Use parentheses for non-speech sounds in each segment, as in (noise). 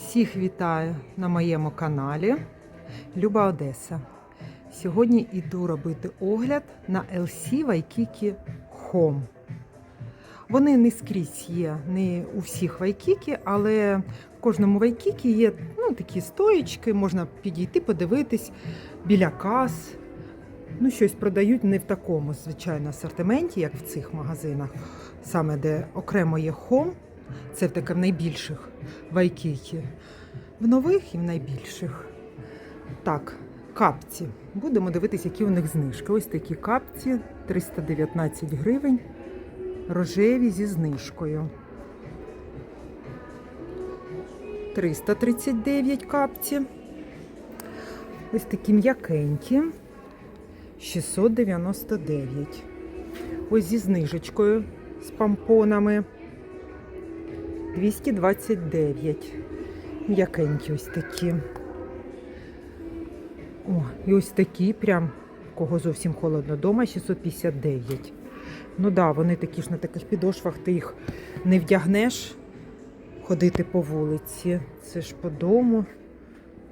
Всіх вітаю на моєму каналі Люба Одеса. Сьогодні йду робити огляд на LC Waikiki Home. Вони не скрізь є, не у всіх Вайкікі, але в кожному Вайкікі є ну, такі стоїчки, можна підійти, подивитись біля кас. Ну, щось продають не в такому, звичайно, асортименті, як в цих магазинах, саме де окремо є Home, це таке в найбільших Вайкікі. В нових і в найбільших. Так, капці. Будемо дивитися, які у них знижки. Ось такі капці 319 гривень. Рожеві зі знижкою. 339 капці. Ось такі м'якенькі. 699. Ось зі знижечкою з помпонами. 229. М'якенькі ось такі. О, і ось такі, прям, кого зовсім холодно дома, 659. Ну да, вони такі ж на таких підошвах, ти їх не вдягнеш ходити по вулиці. Це ж по дому.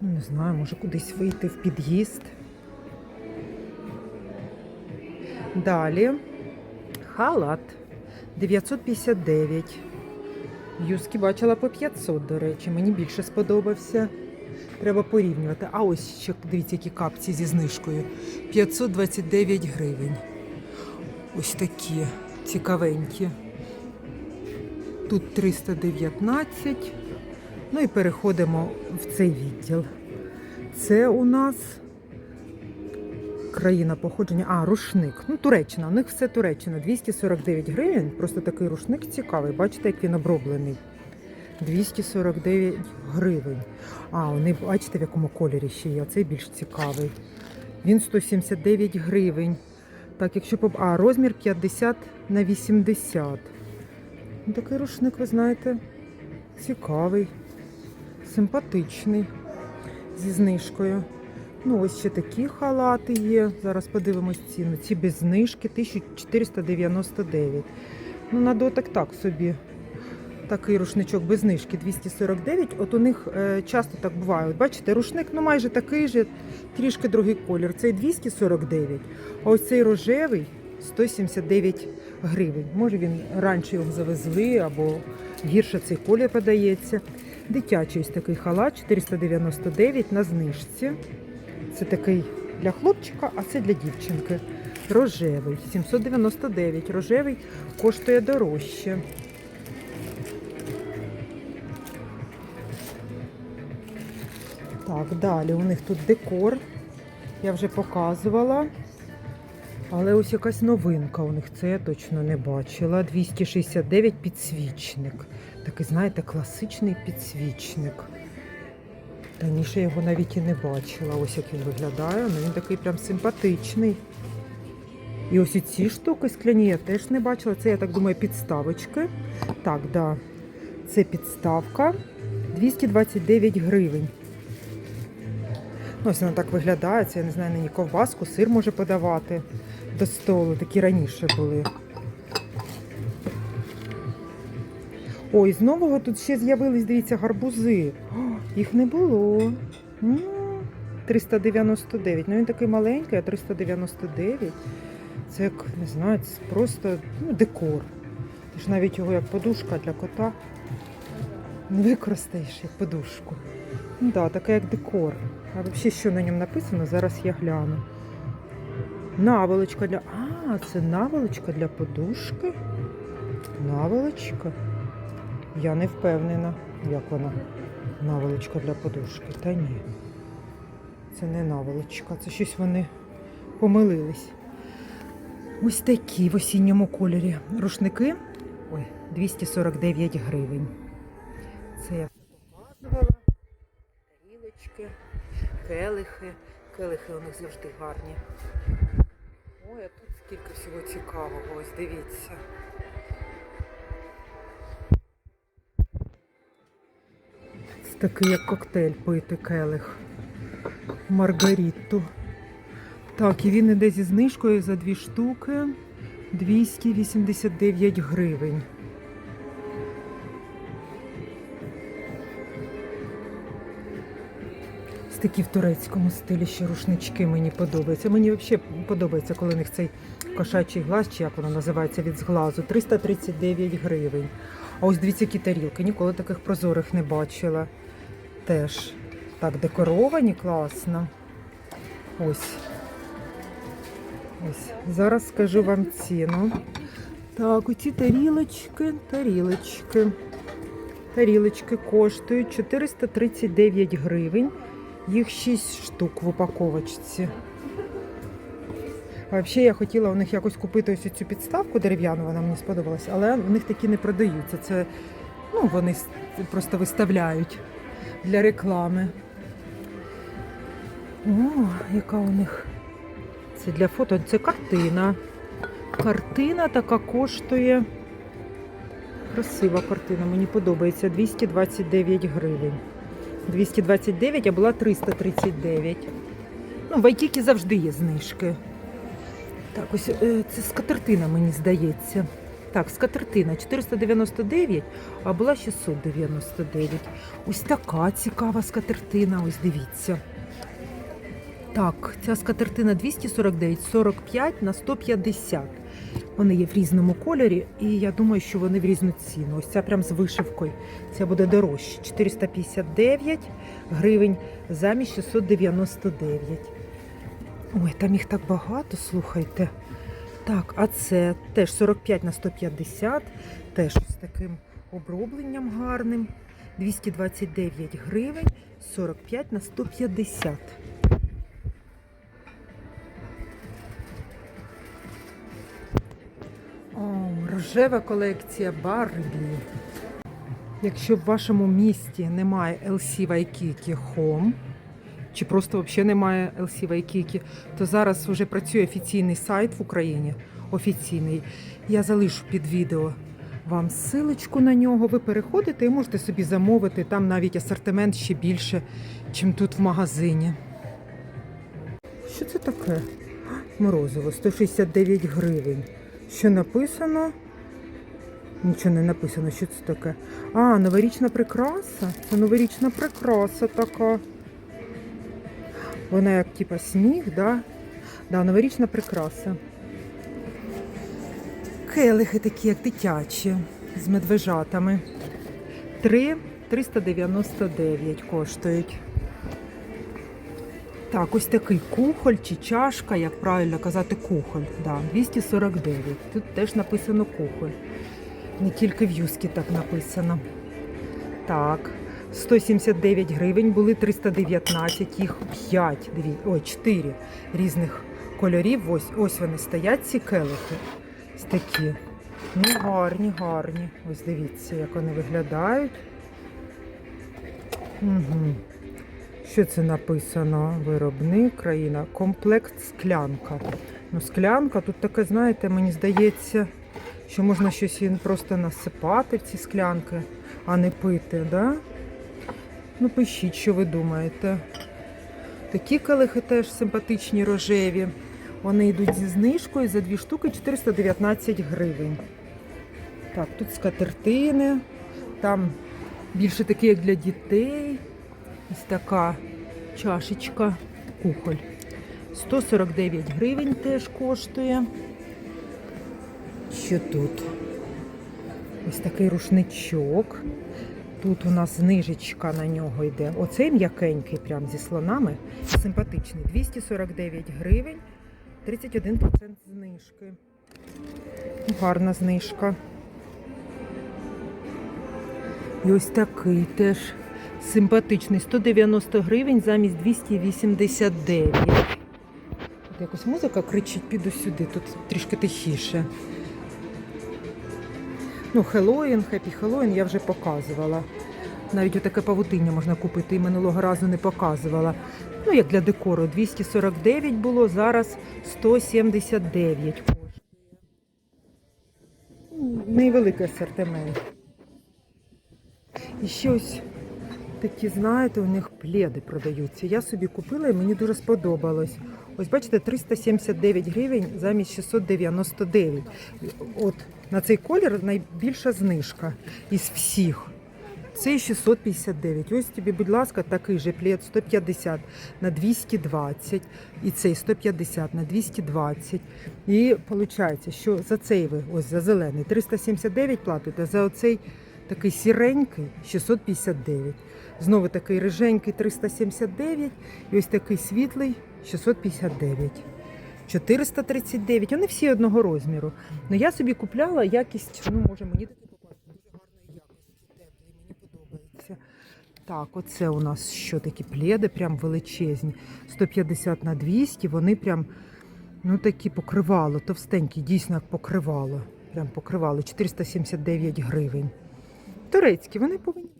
Ну, не знаю, може кудись вийти в під'їзд. Далі халат 959. Юски бачила по 500, до речі, мені більше сподобався. Треба порівнювати. А ось ще дивіться, які капці зі знижкою. 529 гривень. Ось такі цікавенькі. Тут 319. Ну і переходимо в цей відділ. Це у нас країна походження. А, рушник. Ну, Туреччина. У них все Туреччина. 249 гривень. Просто такий рушник цікавий. Бачите, як він оброблений. 249 гривень. А, вони, бачите, в якому кольорі ще є. Цей більш цікавий. Він 179 гривень. Так, якщо по... А, розмір 50 на 80. Ну, Такий рушник, ви знаєте, цікавий, симпатичний, зі знижкою. Ну, ось ще такі халати є. Зараз подивимось ціну. Ці без знижки 1499. Ну, на дотик так собі. Такий рушничок без знижки 249. От у них е, часто так буває. От бачите, рушник ну майже такий же, трішки другий колір. Цей 249, а ось цей рожевий 179 гривень. Може він раніше його завезли або гірше цей колір подається. Дитячий ось такий халат 499 на знижці. Це такий для хлопчика, а це для дівчинки. Рожевий 799. Рожевий коштує дорожче. Так, далі у них тут декор. Я вже показувала. Але ось якась новинка у них, це я точно не бачила. 269 підсвічник. Такий, знаєте, класичний підсвічник. Раніше його навіть і не бачила. Ось як він виглядає. Ну він такий прям симпатичний. І ось і ці штуки скляні я теж не бачила. Це, я так думаю, підставочки. Так, да. Це підставка 229 гривень. Ну, ось вона так виглядає. Це, я не знаю, нині ковбаску, сир може подавати до столу. Такі раніше були. Ой, з нового тут ще з'явились, дивіться, гарбузи. О, їх не було. 399. Ну він такий маленький, а 399. Це як, не знаю, це просто ну, декор. Ти ж навіть його як подушка для кота не використаєш як подушку. Ну да, таке як декор. А взагалі, що на ньому написано, зараз я гляну. Наволочка для. А, це наволочка для подушки. Наволочка. Я не впевнена, як вона. Наволочка для подушки. Та ні. Це не наволочка, це щось вони помилились. Ось такі в осінньому кольорі. Рушники. Ой, 249 гривень. Це я показувала. Тарілочки, келихи. Келихи у них завжди гарні. Ой, а тут скільки всього цікавого. Ось дивіться. Це такий як коктейль пити келих. Маргариту. Так, і він іде зі знижкою за дві штуки 289 гривень. такі в турецькому стилі ще рушнички мені подобаються. Мені взагалі подобається, коли у них цей кошачий глаз, чи як воно називається від зглазу. 339 гривень. А ось дивіться, які тарілки. Ніколи таких прозорих не бачила. Теж так декоровані, класно. Ось. Ось. Зараз скажу вам ціну. Так, оці тарілочки, тарілочки. Тарілочки коштують 439 гривень. Їх 6 штук в упаковочці. Взагалі я хотіла у них якось купити ось цю підставку дерев'яну, вона мені сподобалась, але в них такі не продаються. Це ну, вони просто виставляють для реклами. О, яка у них. Це для фото, це картина. Картина така коштує. Красива картина, мені подобається. 229 гривень. 229, а була 339. Ну, в Айкікі завжди є знижки. Так, ось е, це скатертина, мені здається. Так, скатертина 499, а була 699. Ось така цікава скатертина, ось дивіться. Так, ця скатертина 249, 45 на 150. Вони є в різному кольорі, і я думаю, що вони в різну ціну. Ось ця прям з вишивкою. Ця буде дорожче. 459 гривень замість 699. Ой, там їх так багато, слухайте. Так, а це теж 45 на 150, теж з таким обробленням гарним. 229 гривень, 45 на 150. О, рожева колекція Барбі. Якщо в вашому місті немає LC Waikiki Home, чи просто взагалі немає LC Waikiki, то зараз вже працює офіційний сайт в Україні. Офіційний. Я залишу під відео вам ссылочку на нього. Ви переходите і можете собі замовити. Там навіть асортимент ще більше, ніж тут в магазині. Що це таке? Морозиво 169 гривень. Що написано? Нічого не написано, що це таке. А, новорічна прикраса. Це новорічна прикраса така. Вона як типа сніг, да? Да, новорічна прикраса. Келихи такі, як дитячі, з медвежатами. 3 399 коштують. Так, ось такий кухоль чи чашка, як правильно казати, кухоль. Да, 249. Тут теж написано кухоль. Не тільки в юскі так написано. Так, 179 гривень, були 319, їх 5, дві, ой, 4 різних кольорів. Ось, ось вони стоять, ці келихи. Ось такі. Ну, гарні, гарні. Ось дивіться, як вони виглядають. Угу. Що це написано? Виробник, країна. Комплект склянка. Ну, склянка тут таке, знаєте, мені здається, що можна щось просто насипати в ці склянки, а не пити, да? Ну, пишіть, що ви думаєте. Такі калихи теж симпатичні рожеві. Вони йдуть зі знижкою за дві штуки 419 гривень. Так, тут скатертини, там більше такі, як для дітей. Ось така чашечка, кухоль. 149 гривень теж коштує. Що тут? Ось такий рушничок. Тут у нас знижечка на нього йде. Оцей м'якенький, прям зі слонами. Симпатичний. 249 гривень, 31% знижки. Гарна знижка. І ось такий теж симпатичний. 190 гривень замість 289. Тут якось музика кричить, піду сюди, тут трішки тихіше. Ну, Хеллоїн, Хеппі Хеллоїн я вже показувала. Навіть отаке павутиння можна купити, і минулого разу не показувала. Ну, як для декору, 249 було, зараз 179 коштує. Невеликий асортимент. І ще ось такі, знаєте, у них пледи продаються. Я собі купила і мені дуже сподобалось. Ось бачите, 379 гривень замість 699. От на цей колір найбільша знижка із всіх. Цей 659. Ось тобі, будь ласка, такий же плед 150 на 220. І цей 150 на 220. І виходить, що за цей ви, ось за зелений, 379 платите, а за оцей такий сіренький 659. Знову такий риженький 379. І ось такий світлий 659. 439. Вони всі одного розміру. Ну я собі купляла якість, ну може мені такі попасти, дуже гарної якості, теплий, мені подобається. Так, оце у нас що такі пледи, прям величезні. 150 на 200, вони прям, ну такі покривало, товстенькі, дійсно як покривало. Прям покривало, 479 гривень. Турецькі, вони повинні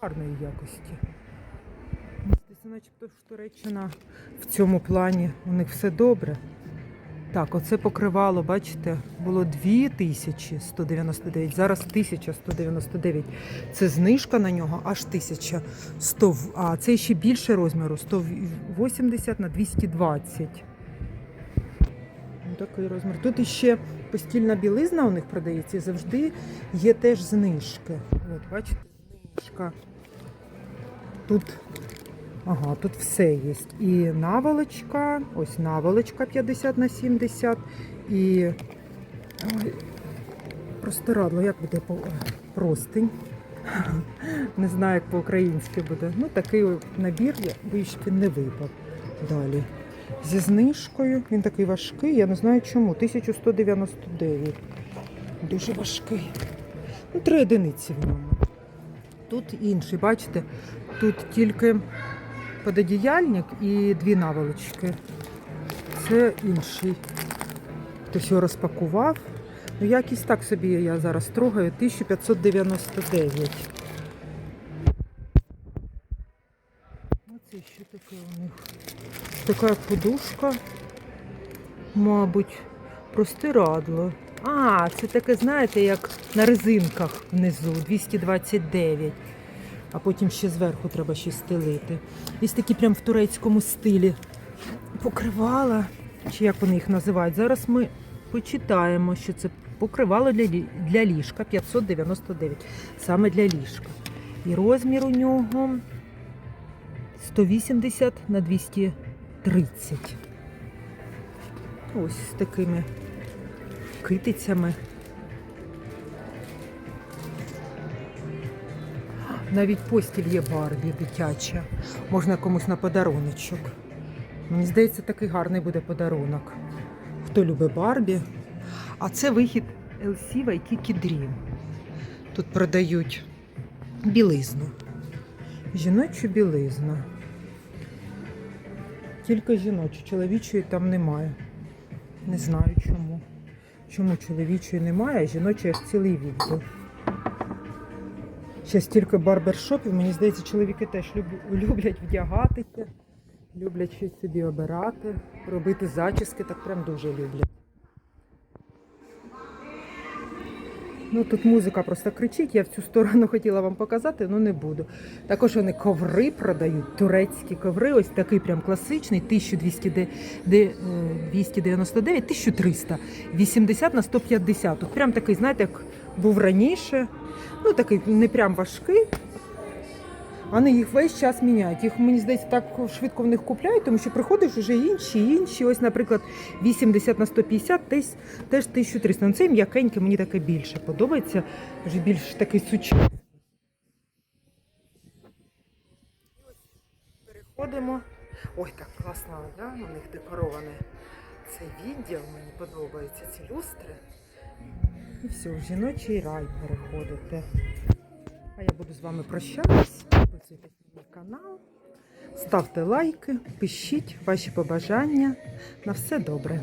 гарної якості. Здається, начебто ж Туреччина в цьому плані у них все добре. Так, оце покривало, бачите, було 2199, зараз 1199. Це знижка на нього аж 1100, а це ще більше розміру 180 на 220. Ну, такий розмір. Тут іще постільна білизна у них продається і завжди є теж знижки. От, бачите, знижка. Тут Ага, тут все є. І наволочка, ось наволочка 50 на 70. І ой, простирадло, як буде по простинь. (laughs) Не знаю, як по-українськи буде. Ну, такий набір я вишки не випав. Далі. Зі знижкою. Він такий важкий, я не знаю чому. 1199. Дуже важкий. Ну, три одиниці в ньому. Тут інший, бачите, тут тільки пододіяльник і дві наволочки. Це інший. Хтось його розпакував. Ну, якість так собі я зараз трогаю. 1599. Оце що таке у них? Така подушка, мабуть, простирадло. А, це таке, знаєте, як на резинках внизу, 229 а потім ще зверху треба щось стелити. Ось такі прям в турецькому стилі покривала, чи як вони їх називають. Зараз ми почитаємо, що це покривало для, для ліжка 599, саме для ліжка. І розмір у нього 180 на 230. Ось з такими китицями. Навіть постіль є Барбі дитяча. Можна комусь на подаруночок. Мені здається, такий гарний буде подарунок. Хто любить Барбі. А це вихід LC IT Dream. Тут продають білизну. Жіночу білизну. Тільки жіночу, чоловічої там немає. Не знаю чому. Чому чоловічої немає, а жіночої аж цілий відділ. Ще стільки барбершопів, мені здається, чоловіки теж люблять вдягатися, люблять щось собі обирати, робити зачіски, так прям дуже люблять. Ну тут музика просто кричить, я в цю сторону (laughs) хотіла вам показати, але не буду. Також вони коври продають, турецькі коври, ось такий прям класичний, 1200 де- де, е, 299, 1300, 80 на 150. Тут прям такий, знаєте, як був раніше. Ну такий не прям важкий. Вони їх весь час міняють. Їх, мені здається, так швидко в них купляють, тому що приходиш вже інші, інші. Ось, наприклад, 80 на 150, теж, теж 1300. Ну, цей м'якенький мені таке більше подобається. Вже більш такий сучасний. Переходимо. Ой, так класно, да? у них декороване цей відділ. Мені подобається ці люстри. І все, в жіночий рай переходите. А я буду з вами прощатись. Підписуйтесь на мій канал, ставте лайки, пишіть ваші побажання. На все добре.